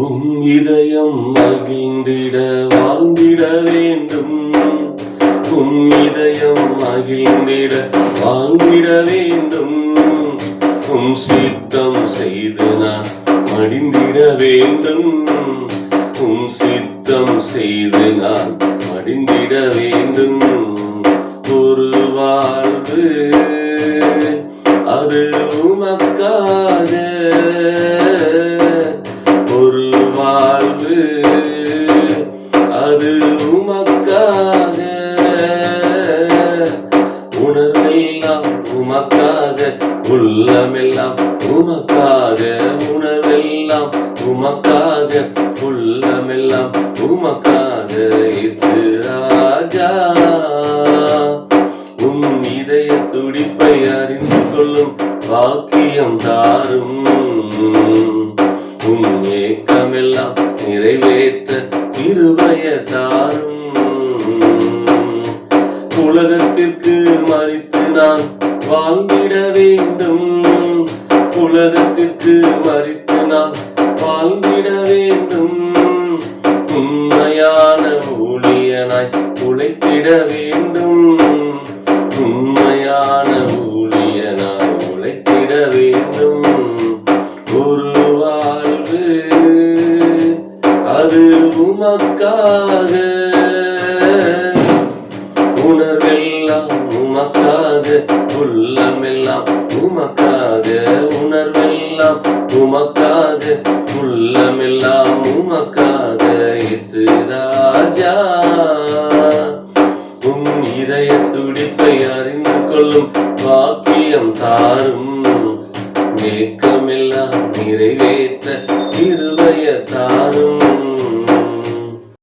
உம் இதயம் மகிழ்ந்திட வாழ்ந்திட வேண்டும். உம் இதயம் மகிழ்ந்திட வாழ்ந்திட வேண்டும். உம் சித்தம் செய்து நான் மடிந்திட வேண்டும். உம் சித்தம் செய்து நான் மடிந்திட வேண்டும். ஒரு வாழ்வு அது உமக்காக. உணர்வெல்லாம் உமக்காக உள்ளமெல்லாம் உமக்காக உணவெல்லாம் உமக்காக உள்ளமெல்லாம் உமக்காக இசு ராஜா. உம் இதய துடிப்பை அறிந்து கொள்ளும் பாக்கியம் தாரும். உன் ஏக்கமெல்லாம் நிறைவேற்ற இருபய தாரும். உலகத்திற்கு வாழ்ந்திட வேண்டும். உலகத்திற்கு மறித்து நான் வாழ்ந்திட வேண்டும். உண்மையான ஊழியனாய் உழைத்திட வேண்டும். உண்மையான ஊழியனாய் உழைத்திட வேண்டும். ஒரு வாழ்வு அது உமக்காக. உணர்வெல்லாம் உமக்காது உள்ளமெல்லாம் உமக்காது. உணர்வெல்லாம் உமக்காது உள்ளமெல்லாம் உமக்காது. இது ராஜா உம் இதய துடிப்பை அறிந்து கொள்ளும் வாக்கியம் தாரும். ஏக்கமெல்லாம் நிறைவேற்ற இருதய தாரும்.